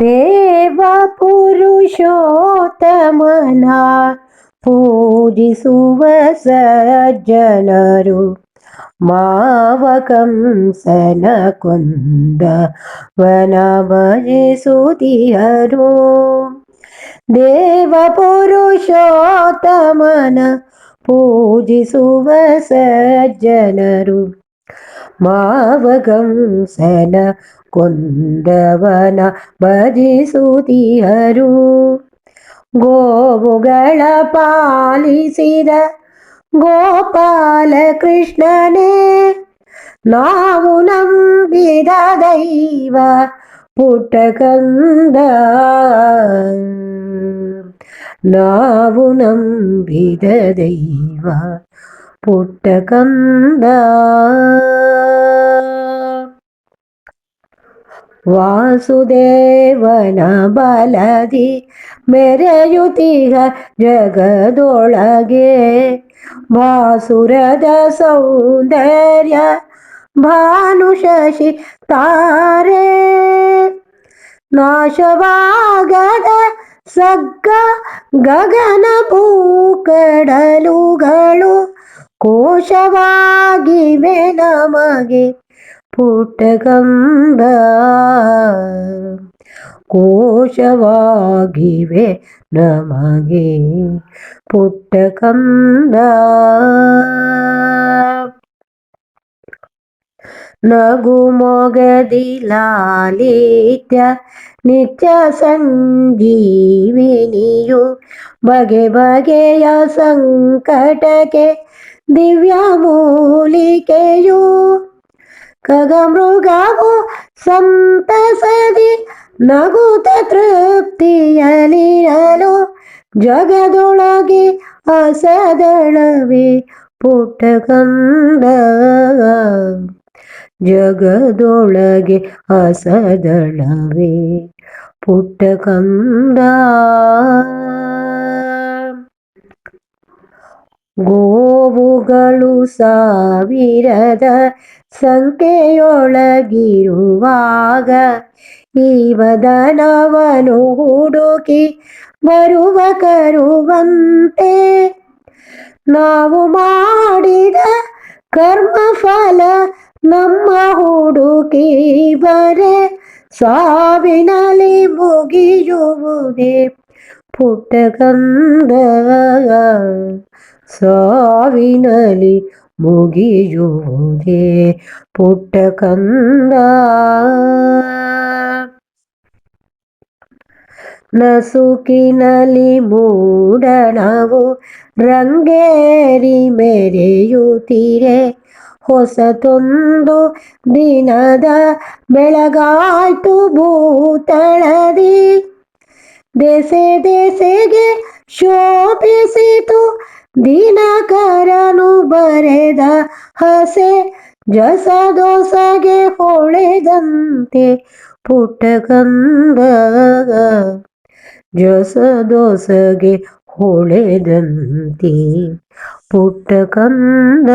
ದೇವ ಪುರುಷೋತ್ತಮನ ಪೂಜಿಸುವ ಸಜ್ಜನರು. ಮಾವ ಕಂಸನ ಕೊಂದ ವನ ಭಜಿಸುತ್ತಿಯರು ದೇವ ಪುರುಷೋತ್ತಮನ ಪೂಜಿಸುವ ಸಜ್ಜನರು. ಮಾವಗಂಸನ ಕೊಂದವನ ಭಜಿಸುತ್ತಿಯರು ಗೋವುಗಳ ಪಾಲಿಸಿದ ಗೋಪಾಲ ಕೃಷ್ಣನೇ ನಾವು ನಂಬಿದ ದೈವ ಪುಟ್ಟಕಂದ ನಾವು ನಂಬಿದ ದೈವ ಪುಟ್ಟಕಂದ ವಾಸುದೇವನ ಬಲದಿ ಮೆರೆಯುತಿಹ ಜಗದೊಳಗೆ. ವಾಸುರದ ಸೌಂದರ್ಯ ಭಾನು ಶಶಿ ತಾರೆ ನಾಶವಾಗದ ಸಗ್ಗ ಗಗನ ಭೂಕಡಲುಗಳು ಕೋಶವಾಗಿವೆ ನಮಗೆ ಪುಟ್ಟಗಂಧ ಕೋಶವಾಗಿವೆ ನಮಗೆ ಪುಟ್ಟಕಂದ ನಗು ಮೊಗದಿ ಲಾಲಿತ್ಯ ನಿತ್ಯ ಸಂಜೀವಿನಿಯು ಬಗೆ ಬಗೆಯ ಸಂಕಟಕ್ಕೆ ದಿವ್ಯ ಮೂಲಿಕೆಯು ಖಗಮೃಗವು ಸಂತಸದಿ ನಗುತ ತೃಪ್ತಿಯಲಿರಲು ಜಗದೊಳಗೆ ಅಸದಳವೇ ಪುಟ್ಟಕಂದ ಜಗದೊಳಗೆ ಅಸದಳವೇ ಪುಟ್ಟಕಂದ ಗೋವುಗಳು ಸಾವಿರದ ಸಂಖ್ಯೆಯೊಳಗಿರುವಾಗ ಈ ವದನವನು ಹುಡುಕಿ ಬರುವ ಕರುವಂತೆ ನಾವು ಮಾಡಿದ ಕರ್ಮ ಫಲ ನಮ್ಮ ಹುಡುಕಿ ಬರೆ. ಸಾವಿನಲ್ಲಿ ಮುಗಿಯುವುದೇ ಪುಟ್ಟಗಂಧ ಸಾವಿನಲ್ಲಿ ಮುಗಿಯುವುದೇ ಪುಟ್ಟಕಂದ ನಸುಕಿನಲ್ಲಿ ಮೂಡಣವು ರಂಗೇರಿ ಮೆರೆಯುತ್ತೀರೆ ಹೊಸತೊಂದು ದಿನದ ಬೆಳಗಾಯ್ತು ಭೂತಳದಿ. ದೆಸೆ ದೆಸೆಗೆ ಶೋಭಿಸಿತು ದಿನಕರನು ಬರೆದ ಹಸೆ ಜಸದೊಸಗೆ ಹೊಳೆದಂತೆ ಪುಟಕಂದ ಜಸ ದೋಸಗೆ ಹೊಳೆದಂತೆ ಪುಟ್ಟಕಂದ